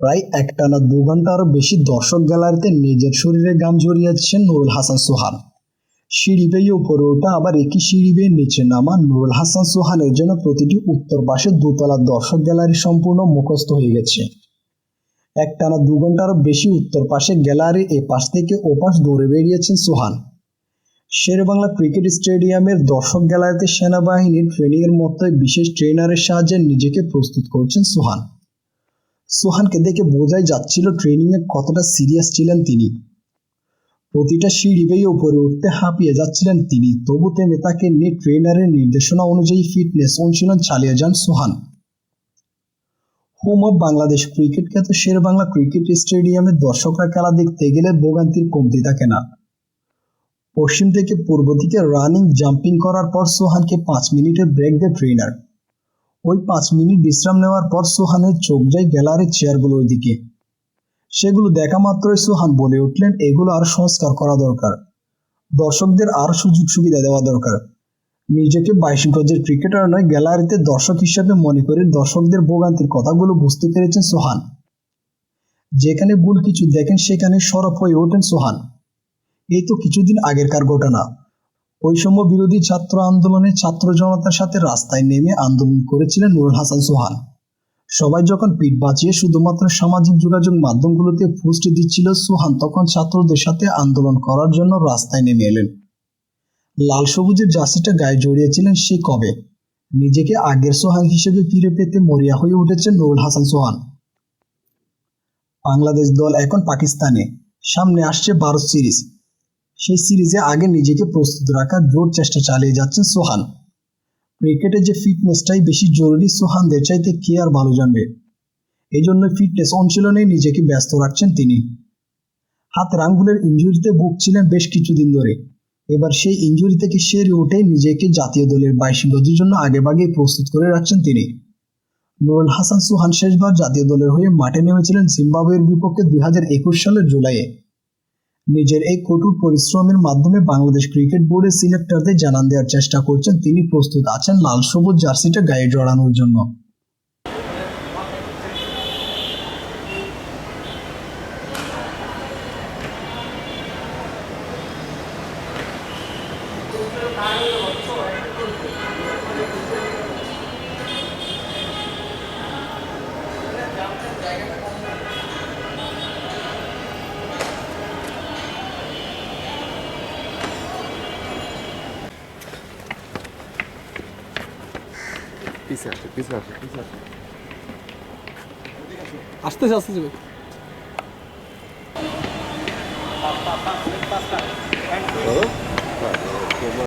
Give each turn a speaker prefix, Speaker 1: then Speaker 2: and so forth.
Speaker 1: প্রায় একটানা দু ঘন্টারও বেশি দর্শক গ্যালারিতে নিজের শরীরে গাম জড়িয়েছেন নুরুল হাসান সোহান। সিঁড়ি বেয়ে উপরে ওঠা আবার একই সিঁড়ি বেয়ে নিচে নামা নুরুল হাসান সোহানের জন্য প্রতিটি উত্তর পাশে দোতলা দর্শক গ্যালারি সম্পূর্ণ মুখস্থ হয়ে গেছে। একটানা দু ঘন্টারও বেশি উত্তর পাশে গ্যালারি এ পাশ থেকে ও পাশ দৌড়ে বেরিয়েছেন সোহান। শেরেবাংলা ক্রিকেট স্টেডিয়ামের দর্শক গ্যালারিতে সেনাবাহিনীর ট্রেনিংয়ের মতো বিশেষ ট্রেনারের সাহায্যে নিজেকে প্রস্তুত করছেন সোহান। সোহানকে দেখে বোঝাই যাচ্ছিল ট্রেনিংয়ে কতটা সিরিয়াস ছিলেন তিনি। প্রতিটা সিঁড়ি বেয়ে উপরে উঠতে হাঁপিয়ে যাচ্ছিলেন তিনি, তবু থেমে তাকে নিয়ে ট্রেনারের নির্দেশনা অনুযায়ী ফিটনেস অনুশীলন চালিয়ে যান Sohan. Home of Bangladesh cricket খ্যাত শেরবাংলা ক্রিকেট স্টেডিয়ামে দর্শকরা খেলা দেখতে গেলে ভোগান্তির কমতি থাকে না। পশ্চিম থেকে পূর্ব দিকে রানিং জাম্পিং করার পর সোহানকে পাঁচ মিনিটের ব্রেক দেয় ট্রেনার ওই পাঁচ মিনিট বিশ্রাম নেওয়ার পর সোহানের চোখ যায় গ্যালারির চেয়ারগুলোর দিকে। সেগুলো দেখা মাত্রই সোহান বলে উঠলেন, এগুলো আর সংস্কার করা দরকার। দর্শকদের আর সুযোগ সুবিধা দেওয়া দরকার। নিজেকে বাইশ গজের ক্রিকেটার নয়, গ্যালারিতে দর্শক হিসাবে মনে করে দর্শকদের ভোগান্তির কথাগুলো বুঝতে পেরেছেন সোহান। যেখানে ভুল কিছু দেখেন, সেখানে সরব হয়ে ওঠেন সোহান। এই তো কিছুদিন আগেরকার ঘটনা। বৈষম্য বিরোধী ছাত্র আন্দোলনে ছাত্র জনতার সাথে রাস্তায় নেমে আন্দোলন করেছিলেন নুরুল হাসান সোহান। সবাই যখন পিঠ বাঁচিয়ে শুধুমাত্র সামাজিক যোগাযোগ মাধ্যমগুলোতে পোস্ট দিচ্ছিল, সোহান তখন ছাত্রদের সাথে আন্দোলন করার জন্য রাস্তায় নেমে এলেন। লাল সবুজের জার্সিটা গায়ে জড়িয়েছিলেন সে কবে? নিজেকে আগের সোহান হিসেবে ফিরে পেতে মরিয়া হয়ে উঠেছেন নুরুল হাসান সোহান। বাংলাদেশ দল এখন পাকিস্তানে। সামনে আসছে ভারত সিরিজ। সেই সিরিজে আগে নিজেকে প্রস্তুত রাখার জোর চেষ্টা চালিয়ে যাচ্ছেন সোহান। ক্রিকেটে যে ফিটনেসটাই বেশি জরুরি, সোহানদের চাইতে কে আর ভালো জানবে? এই জন্য ফিটনেস অনুশীলনে নিজেকে ব্যস্ত রাখছেন তিনি। হাতের আঙ্গুলের ইঞ্জুরিতে ভুগছিলেন বেশ কিছুদিন ধরে। এবার সেই ইঞ্জুরি থেকে সেরে উঠে নিজেকে জাতীয় দলের বাইশ গতির জন্য আগেভাগে প্রস্তুত করে রাখছেন তিনি। নুরুল হাসান, সুহান শেষবার জাতীয় দলের হয়ে মাঠে নেমেছিলেন জিম্বাবুয়ের বিপক্ষে দুই হাজার একুশ সালের জুলাইয়ে। নিজের এই কঠোর পরিশ্রমের মাধ্যমে বাংলাদেশ ক্রিকেট বোর্ডের সিলেক্টরদের জানান দেওয়ার চেষ্টা করছেন। তিনি প্রস্তুত আছেন লাল সবুজ জার্সিটা গায়ে জড়ানোর জন্য।
Speaker 2: পিছে আসে পিছে আসে পিছে আসে।
Speaker 3: আসতেছে আসতেছে
Speaker 2: বলো